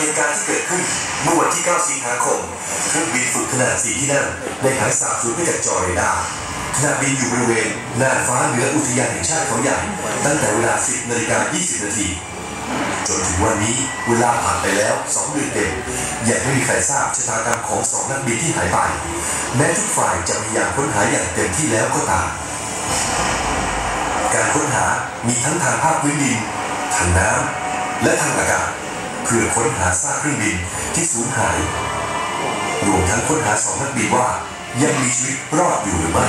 เหตุการณ์ที่เกิดขึ้นเมื่อวันที่ 9 สิงหาคมเครื่องบินฝึกขนาด4ที่นั่งได้หายสาบสูญไปจากจอเรดาร์ขณะบินอยู่บริเวณน่านฟ้าเหนืออุทยานแห่งชาติเขาใหญ่ ตั้งแต่เวลา 10นาฬิกา20 นาทีจนถึงวันนี้เวลาผ่านไปแล้ว2เดือนเต็มยังไม่มีใครทราบชะตากรรมของสองนักบินที่หายไป แม้ทุกฝ่ายจะพยายามค้นหาอย่างเต็มที่แล้วก็ตามการค้นหามีทั้งทางภาคพื้นดิน ทางน้ำและทางอากาศ เพื่อค้นหาซากเครื่องบินที่สูญหาย รวมทั้งค้นหาสองนักบินว่ายังมีชีวิตรอดอยู่หรือไม่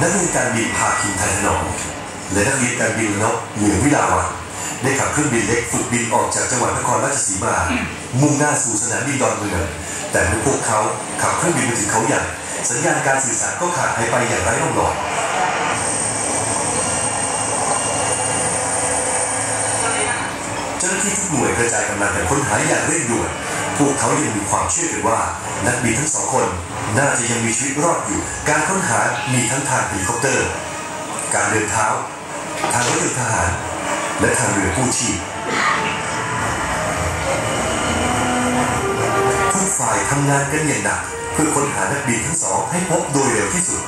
นักเรียนการบินพาคินไทยนอมและนักเรียนการบินนกเหลือวิลาวันได้ขับเครื่องบินเล็กฝึกบินออกจากจังหวัดนครราชสีมา มุ่งหน้าสู่สนามบินดอนเมือง แต่เมื่อพวกเขาขับเครื่องบินมาถึงเขาใหญ่สัญญาณการสื่อสารก็ขาดหายไปอย่างไร้ร่องรอย เจ้าหน้า ที่ทุกหน่วยกระจายกำลังกันค้นหาอย่างเร่งด่วนพวกเขายังมีความเชื่อกันว่า นักบินทั้งสองคน น่าจะยังมีชีวิตรอดอยู่ การค้นหามีทั้งทางเฮลิคอปเตอร์ การเดินเท้า ทางรถยนต์ทหาร และทางเรือกู้ชีพทุกฝ่ายทำงานกันอย่างหนักเพื่อค้นหานักบินทั้งสองให้พบโดยเร็วที่สุด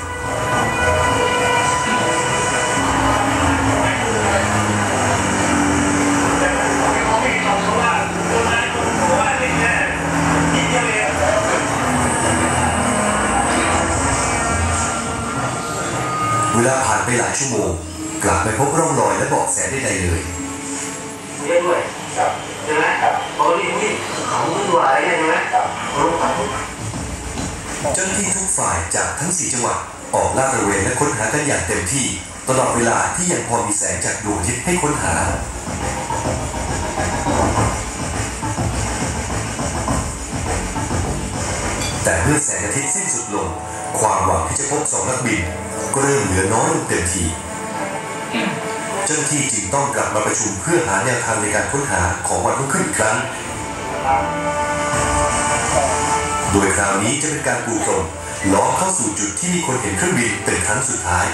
เวลาผ่านไปหลายชั่วโมง กลับไม่พบร่องรอยและเบาะแสใดๆเลยเยอะด้วยครับใช่ไหมครับปกติที่เขาไม่ดูอะไรใช่ไหมครับรู้ครับเจ้าหน้าที่ทุกฝ่ายจากทั้ง4จังหวัดออกลาดตระเวนและค้นหากันอย่างเต็มที่ ตลอดเวลาที่ยังพอมีแสงจากดวงอาทิตย์ให้ค้นหาแต่เมื่อแสงอาทิตย์สิ้นสุดลง ความหวังที่จะพบสองนักบิน ก็เริ่มเหลือน้อยลงเต็มทีเจ้าหน้าที่จึงต้องกลับมาประชุมเพื่อหาแนวทางในการค้นหาของวันรุ่งขึ้นอีกครั้ง โดยคราวนี้จะเป็นการปูพรมล้อมเข้าสู่จุดที่มีคนเห็นเครื่องบินเป็นครั้งสุดท้าย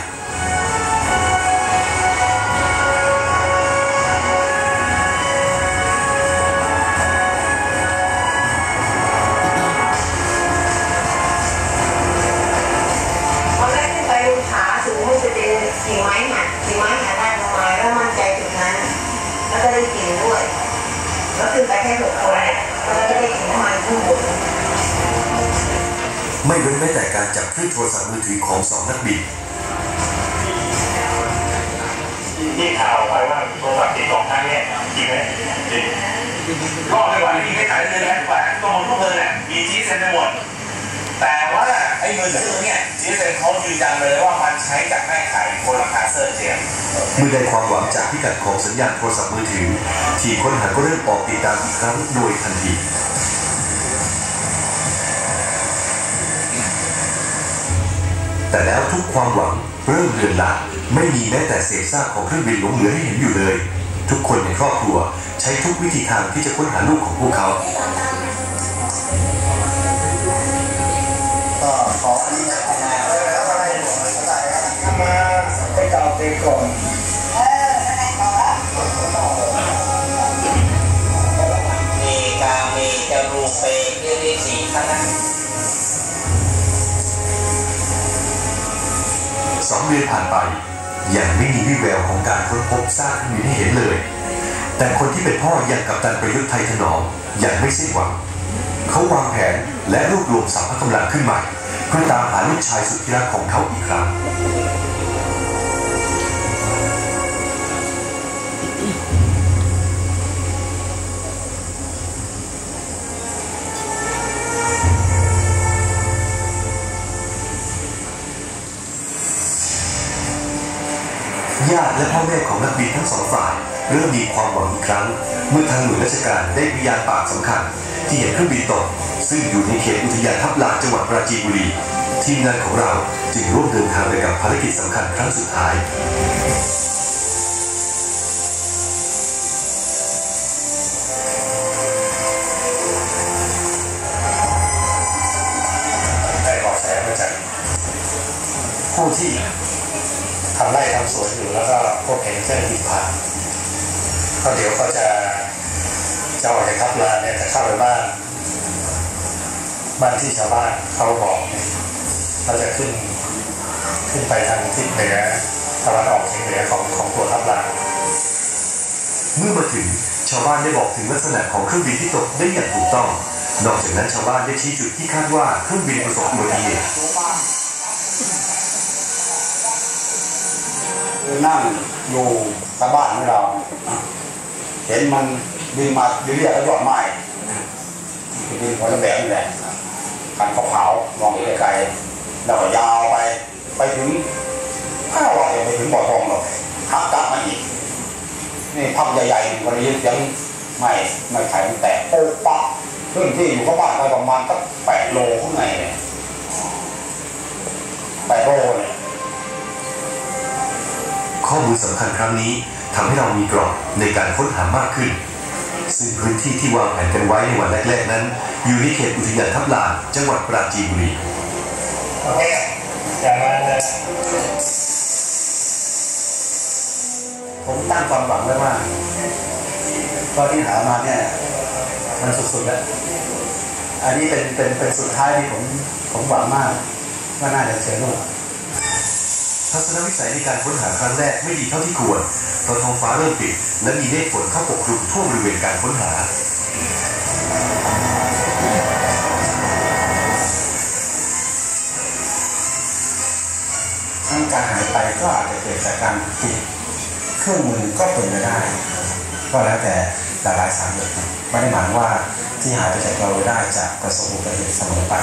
ขึ้นไปแค่หกคนเนี่ยแล้วก็ได้กลิ่นน้ำมันข้างบนไม่เว้นแม้แต่การจับคลื่นโทรศัพท์มือถือของสองนักบินที่ข่าวไปว่าโทรศัพท์ติดสองครั้งเนี่ยจริงไหมจริงก็ไม่ไหวที่ไม่ขายเลยนะแหวนตัวทุกเบอร์เนี่ยมีจีเซ็นไปหมดแต่ว่าไอ้มือถือเนี่ยจีเซ็นเขายืนยันเลยว่ามันใช้จากแม่ขายโคลัมคาเซอร์เจมเมื่อได้ความหวังจากพิกัดของสัญญาณโทรศัพท์มือถือ ทีมค้นหาก็เริ่มออกติดตามอีกครั้งโดยทันทีแต่แล้วทุกความหวังเริ่มเลือนลางไม่มีแม้แต่เศษซากของเครื่องบินหลงเหลือให้เห็นอยู่เลย ทุกคนในครอบครัวใช้ทุกวิธีทางที่จะค้นหาลูกของพวกเขา ก่อนมีกาเมจรูเปเอริสีคณะสองเดือนผ่านไปยังไม่มีวี่แววของการค้นพบซากเครื่องบินให้เห็นเลย แต่คนที่เป็นพ่ออย่างกัปตันประยุทธ์ไทยถนอมยังไม่สิ้นหวัง เขาวางแผนและรวบรวมสรรพกำลังขึ้นใหม่ เพื่อตามหาลูกชายสุดที่รักของเขาอีกครั้ง ญาติและพ่อแม่ของนักบินทั้งสองฝ่ายเริ่มมีความหวังอีกครั้ง เมื่อทางหน่วยราชการได้พยานปากสำคัญ ที่เห็นเครื่องบินตก ซึ่งอยู่ในเขตอุทยานทับลานจังหวัดปราจีนบุรี ทีมงานของเราจึงร่วมเดินทางไปกับภารกิจสำคัญครั้งสุดท้ายได้เบาะแสมาจากผู้ที่ สวนอยู่แล้วก็พบเห็นเจ้าหน้าที่ผ่านก็เดี๋ยวเขาจะจะออกจากทับลานเนี่ยจะเข้าไปบ้านบ้านที่ชาวบ้านเขาบอกเนี่ยเราจะขึ้นขึ้นไปทางทิศเหนือตะวันออกเฉียงเหนือของของตัวทับลานเมื่อมาถึงชาวบ้านได้บอกถึงลักษณะของเครื่องบินที่ตกได้อย่างถูกต้อง นอกจากนั้นชาวบ้านได้ชี้จุดที่คาดว่าเครื่องบินประสบอุบัติเหตุ นั่งอยู่ตะบ้านของเรา เห็นมันบินมาเรียกแล้วยอดไม้บินคนละแบบนี่แหละกันขาวๆมองไกลๆแล้วก็ยาวไปไปถึงข้าวเราไปถึงบ่อทองหรอกหักกลับมาอีกนี่พับใหญ่ๆวันนี้เสียงไม่ไม่ไข่มันแตกโป๊ะปะพื้นที่อยู่ข้างบ้านไปประมาณสักแปดโลข้างในเนี่ย ข้อมูลสำคัญครั้งนี้ทำให้เรามีกรอบในการค้นหามากขึ้น ซึ่งพื้นที่ที่วางแผนกันไว้ในวันแรก ๆ นั้น อยู่ในเขตอุทยานทับลานจังหวัดปราจีนบุรีโอเคอย่างนั้นนะผมตั้งความหวังไว้ว่าตอนที่หามาเนี่ยมันสุดๆแล้ว อันนี้เป็นเป็นเป็นสุดท้ายที่ผมผมหวังมากว่าน่าจะเจอลู ทัศนวิสัยในการค้นหาครั้งแรกไม่ดีเท่าที่ควรเพราะท้องฟ้าเริ่มปิด และมีเมฆฝนเข้าปกคลุมทั่วบริเวณการค้นหา ทั้งการหายไปก็อาจจะเกิดจากการผิดเครื่องมือก็เป็นไปได้ ก็แล้วแต่หลายๆสาเหตุไม่ได้หมายว่าที่หายไปจากเราได้จะประสบอุบัติเหตุเสมอไป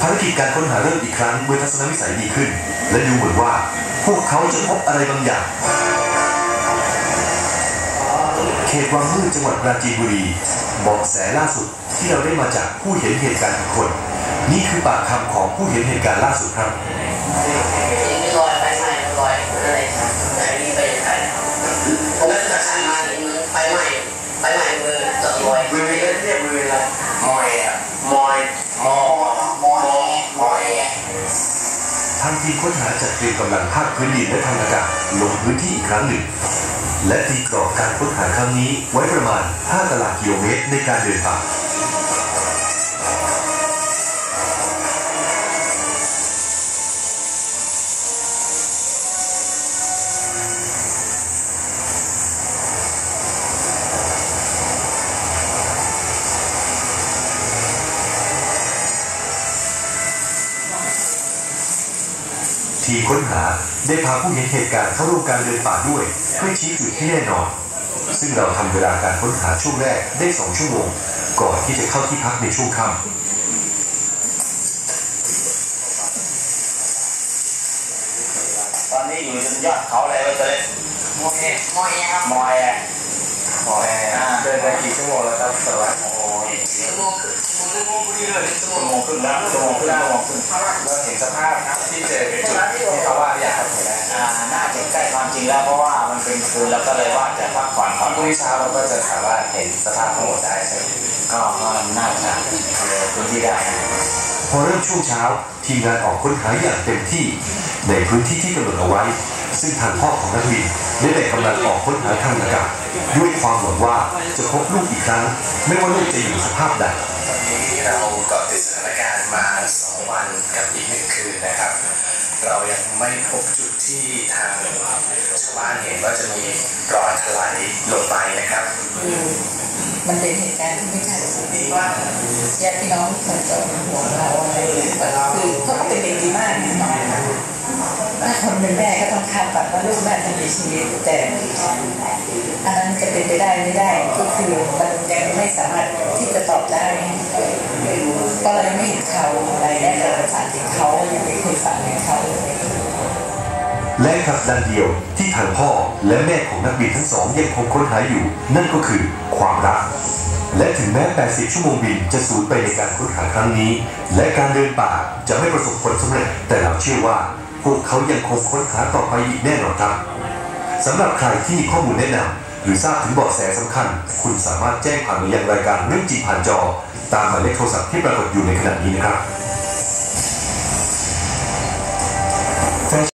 ภารกิจการค้นหาเริ่มอีกครั้งเมื่อทัศนวิสัยดีขึ้น และดูเหมือนว่า พวกเขาจะพบอะไรบางอย่าง เขตวังมืดจังหวัดปราจีนบุรีเบอกแสล่าสุดที่เราได้มาจากผู้เห็นเหตุการณ์ทุกคน นี่คือปากคำของผู้เห็นเหตุการณ์ล่าสุดครับมีรอยไฟไหม้รอยอะไร ทีมค้นหาจัดเตรียมกำลังภาคพื้นดินและทางอากาศลงพื้นที่อีกครั้งหนึ่ง และตีกรอบการค้นหาครั้งนี้ไว้ประมาณ 5 ตารางกิโลเมตรในการเดินป่า ทีมค้นหาได้พาผู้เห็นเหตุการณ์เข้าร่วมการเดินป่าด้วยเพื่อชี้จุดที่แน่นอน ซึ่งเราทำเวลาการค้นหาช่วงแรกได้2ชั่วโมง ก่อนที่จะเข้าที่พักในช่วงค่ำตอนนี้อยู่จนยอดเขาอะไรไว้เลยมอยมอยครับมอยอะมอยอ่าเดินไปกี่ชั่วโมงแล้วครับสวัสดิ์โอ้ยชั่วโมงครึ่ง ชั่วโมงพอดีเลยชั่วชั่วโมงครึ่งแล้วชั่วโมงครึ่งชั่วโมงครึ่งเราเห็นสภาพที่เจอจุดที่เขาว่าอยากครับเห็นไหมอ่าน่าจะใกล้ความจริงแล้วเพราะว่ามันเป็นคืนแล้วก็เลยว่าจะพักผ่อนก่อพรุ่งนี้เช้าเราก็จะสามารถเห็นสภาพทั้งหมดได้ใช่ไหมก็ก็น่าจะเลยพื้นที่ได้พอเริ่มช่วงเช้าทีมงานออกค้นหาอย่างเต็มที่ในพื้นที่ที่กำหนดเอาไว้ ซึ่งทางพ่อของนักบินได้แบ่งกำลังออกค้นหาทางอากาศด้วยความหวังว่าจะพบลูกอีกครั้ง ไม่ว่าลูกจะอยู่สภาพใด นี้เราเกาะติดสถานการณ์มา 2 วันกับอีกหนึ่งคืนนะครับ เรายังไม่พบจุดที่ทางชาวบ้านเห็นว่าจะมีรอยถลายลงไปนะครับ มันเป็นเหตุการณ์ที่ไม่คาดคิดว่าญาติพี่น้องคนจะเป็นห่วงเราอะไรคือเขาก็เป็นเด็กดีมากนะถ้าคนเป็นแม่ก็ต้องคาดหวังว่าลูกแม่จะมีชีวิตแต่อันนั้นจะเป็นไปได้ไม่ได้ก็คือมันยังไม่สามารถที่จะตอบได้ก็เรายังไม่เห็นเขาอะไรได้แต่ประสานถึงเขายังไม่เคยฝันถึงเขาเลย และกับดันเดียวที่ทางพ่อและแม่ของนักบินทั้งสองยังคงค้นหาอยู่ นั่นก็คือความรัก และถึงแม้ 80 ชั่วโมงบินจะสูญไปในการค้นหาครั้งนี้ และการเดินป่าจะไม่ประสบผลสำเร็จ แต่เราเชื่อว่า พวกเขายังคงค้นหาต่อไปอีกแน่นอนครับสำหรับใครที่มีข้อมูลแนะนำหรือทราบถึงเบาะแสสำคัญ คุณสามารถแจ้งผ่านมายังรายการเรื่องจริงผ่านจอ ตามหมายเลขโทรศัพท์ที่ปรากฏอยู่ในขณะนี้นะครับ